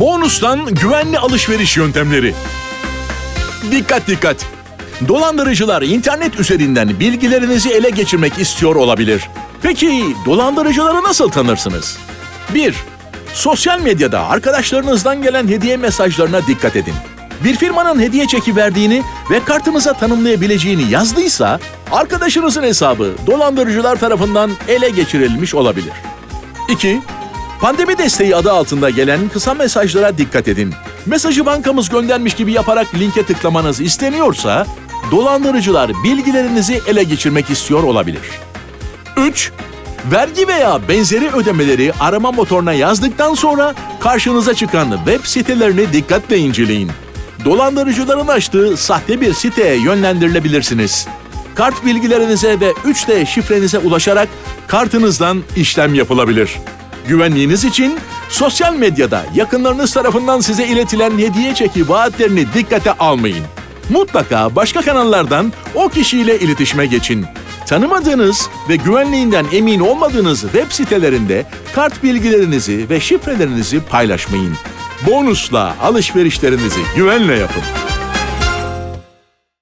Bonustan güvenli alışveriş yöntemleri. Dikkat dikkat! Dolandırıcılar internet üzerinden bilgilerinizi ele geçirmek istiyor olabilir. Peki dolandırıcıları nasıl tanırsınız? 1. Sosyal medyada arkadaşlarınızdan gelen hediye mesajlarına dikkat edin. Bir firmanın hediye çeki verdiğini ve kartınıza tanımlayabileceğini yazdıysa, arkadaşınızın hesabı dolandırıcılar tarafından ele geçirilmiş olabilir. 2. Pandemi desteği adı altında gelen kısa mesajlara dikkat edin. Mesajı bankamız göndermiş gibi yaparak linke tıklamanız isteniyorsa, dolandırıcılar bilgilerinizi ele geçirmek istiyor olabilir. 3. Vergi veya benzeri ödemeleri arama motoruna yazdıktan sonra karşınıza çıkan web sitelerini dikkatle inceleyin. Dolandırıcıların açtığı sahte bir siteye yönlendirilebilirsiniz. Kart bilgilerinize ve 3D şifrenize ulaşarak kartınızdan işlem yapılabilir. Güvenliğiniz için sosyal medyada yakınlarınız tarafından size iletilen hediye çeki vaatlerini dikkate almayın. Mutlaka başka kanallardan o kişiyle iletişime geçin. Tanımadığınız ve güvenliğinden emin olmadığınız web sitelerinde kart bilgilerinizi ve şifrelerinizi paylaşmayın. Bonusla alışverişlerinizi güvenle yapın.